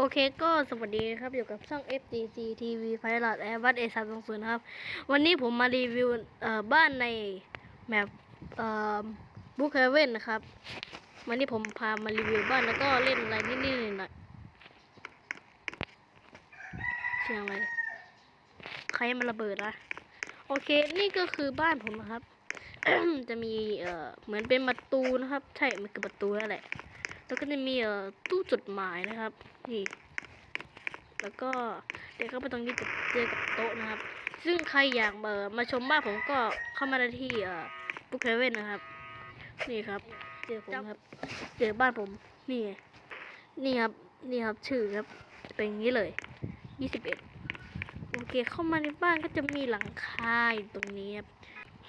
โอเคก็สวัสดีครับอยู่กับช่อง FDC TV Pilot Airbus A 3 2 0ครับ วันนี้ผมมารีวิวบ้านในแมปบุ๊คเฮเว่นนะครับ วันนี้ผมพามารีวิวบ้านแล้วก็เล่นอะไรนิดๆหน่อยๆเสียงอะไร ใครมันระเบิดละโอเค นี่ก็คือบ้านผมนะครับ จะมีเอ่อเหมือนเป็นประตูนะครับ ใช่ มันคือประตูนั่นแหละ แล้วก็จะมีเอ่อตู้จดหมายนะครับ นี่ แล้วก็เดี๋ยวเข้าไปตรงนี้จะเจอกับโต๊ะนะครับ ซึ่งใครอยากเอ่อมาชมบ้านผมก็เข้ามาได้ที่เอ่อบุ๊คเฮเว่นนะครับ นี่ครับ เจอผมครับ เจอบ้านผม นี่ นี่ครับ นี่ครับชื่อครับ เป็นอย่างนี้เลยยี่สิบเอ็ดโอเคเข้ามาในบ้านก็จะมีหลังคาอยู่ตรงนี้ครับ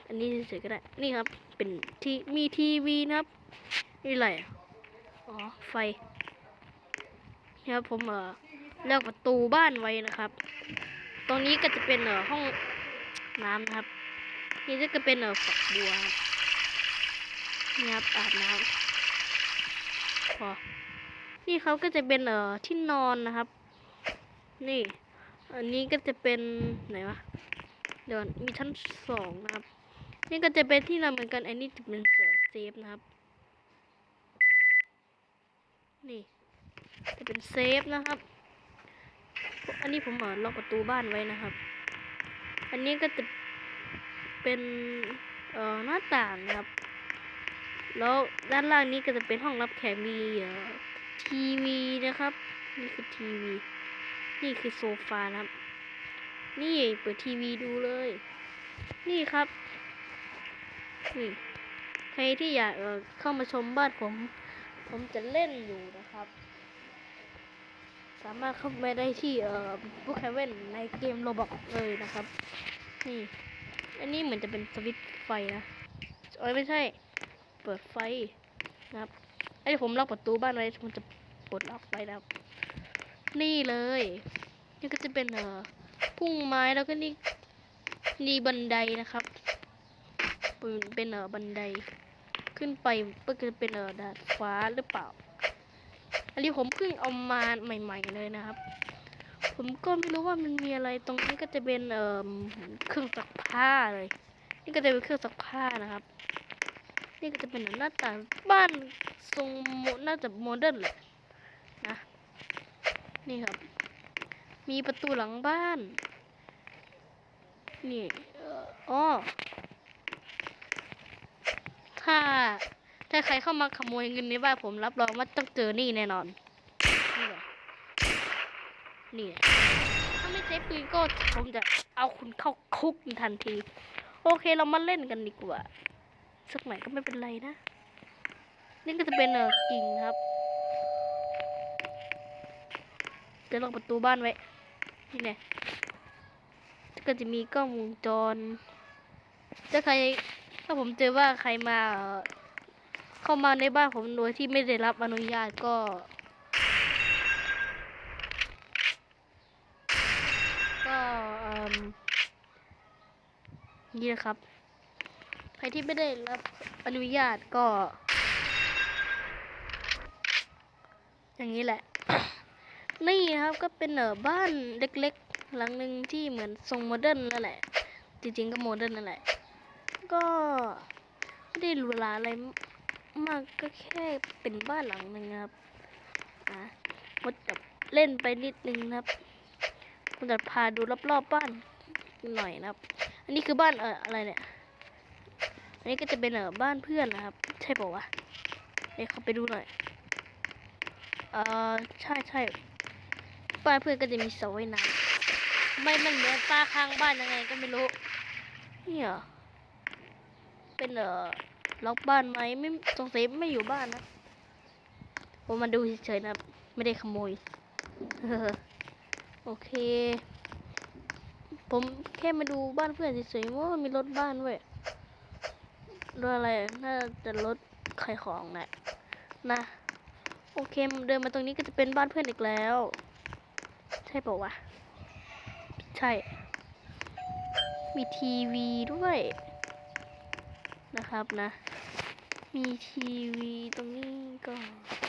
อันนี้เฉยๆก็ได้ นี่ครับ เป็นที่มีทีวีนะครับ นี่อะไร อ๋อไฟนี่ครับผมเออเลือกประตูบ้านไว้นะครับ ตรงนี้ก็จะเป็นเออห้องน้ำนะครับ นี่ก็เป็นเออฝักบัวนี่ครับอาบน้ำพอนี่เขาก็จะเป็นเออที่นอนนะครับ นี่ อันนี้ก็จะเป็นไหนวะเดี๋ยวมีชั้นสองนะครับ นี่ก็จะเป็นที่นอนเหมือนกันอันนี้จะเป็นเสือเซฟนะครับ นี่จะเป็นเซฟนะครับ อันนี้ผมเปิดล็อกประตูบ้านไว้นะครับ อันนี้ก็จะเป็นเอ่อหน้าต่างนะครับ แล้วด้านล่างนี้ก็จะเป็นห้องรับแขกมีเอ่อทีวีนะครับ นี่คือทีวี นี่คือโซฟานะครับ นี่เปิดทีวีดูเลย นี่ครับ นี่ใครที่อยากเอ่อเข้ามาชมบ้านผม ผมจะเล่นอยู่นะครับ สามารถเข้าไปได้ที่เอ่อบุ๊คแคเว่นในเกมโรบอกเลยนะครับ นี่ อันนี้เหมือนจะเป็นสวิตไฟนะโอ้ยไม่ใช่ เปิดไฟนะครับไอ้ผมล็อกประตูบ้านไว้ผมจะปลดล็อกไว้นะครับ นี่เลย นี่ก็จะเป็นเอ่อพุ่งไม้แล้วก็นี่นี่บันไดนะครับ เป็นเอ่อบันได ขึ้นไปก็จะเป็นเออดาดฟ้าหรือเปล่า อันนี้ผมเพิ่งเอามาใหม่ ๆเลยนะครับ ผมก็ไม่รู้ว่ามันมีอะไรตรงนี้ก็จะเป็นเอ่อเครื่องซักผ้าเลย นี่ก็จะเป็นเครื่องซักผ้านะครับ นี่ก็จะเป็นหน้าต่างบ้านทรงโมน่าจะโมเดิร์นแหละนะ นี่ครับ มีประตูหลังบ้าน นี่อ่ออ๋อ ถ้าถ้าใครเข้ามาขโมยเงินในบ้านผมรับรองว่าต้องเจอนี่แน่นอน นี่แหละนี่แหละถ้าไม่ใช้ปืนก็ผมจะเอาคุณเข้าคุกทันที โอเคเรามาเล่นกันดีกว่า สักหน่อยก็ไม่เป็นไรนะ นี่ก็จะเป็นเออกิ่งครับจะล็อกประตูบ้านไว้ นี่แน่ก็จะมีกล้องวงจร ถ้าใครถ้าผมเจอว่าใครมา เข้ามาในบ้านผมโดยที่ไม่ได้รับอนุญาตก็ ก็นี่นะครับ ใครที่ไม่ได้รับอนุญาตก็ อย่างนี้แหละ นี่นะครับก็เป็นเออบ้านเล็กๆ หลังหนึ่งที่เหมือนทรงโมเดิร์นนั่นแหละ จริงๆก็โมเดิร์นนั่นแหละ ก็ไม่ได้หรูหราอะไร มากก็แค่เป็นบ้านหลังหนึ่งครับอะมดแบบเล่นไปนิดนึงครับผมจะพาดูรอบๆบบ้านหน่อยนะครับ อันนี้คือบ้านเอออะไรเนี่ย อันนี้ก็จะเป็นเออบ้านเพื่อนนะครับ ใช่ป่าวะเดี๋ยวเขาไปดูหน่อย เออใช่ใช่บ้านเพื่อนก็จะมีสระว่ายน้ำไม่มันเหมือนป้าข้างบ้านยังไงก็ไม่รู้นี่เหรอเป็นเอ่อ ล็อกบ้านไหมไม่สงสัยไม่อยู่บ้านนะผมมาดูเฉยๆนะ ไม่ได้ขโมยโอเค ผมแค่มาดูบ้านเพื่อนเฉยๆว่ามีรถบ้านด้วยรถอะไรน่าจะรถขายของแหละนะโอเคเดินมาตรงนี้ก็จะเป็นบ้านเพื่อนอีกแล้ว ใช่ปล่าวะ ใช่ มีทีวีด้วย นะครับนะ มีทีวีตรงนี้ก็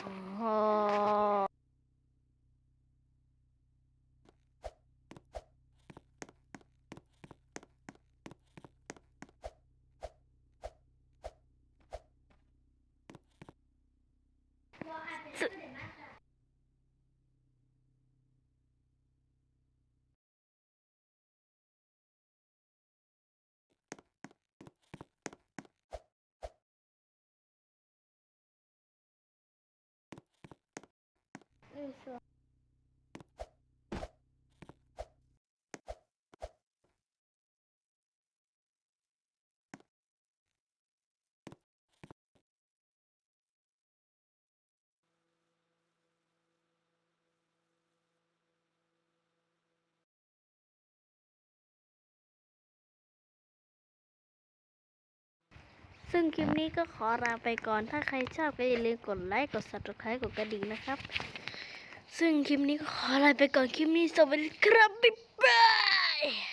อ๋อ ซึ่งคลิปนี้ก็ขอลาไปก่อน ถ้าใครชอบก็อย่าลืมกดไลค์ กด subscribe กดกระดิ่งนะครับ ซึ่งคลิปนี้ก็ขอลาไปก่อนคลิปนี้สวัสดีครับบ๊ายบาย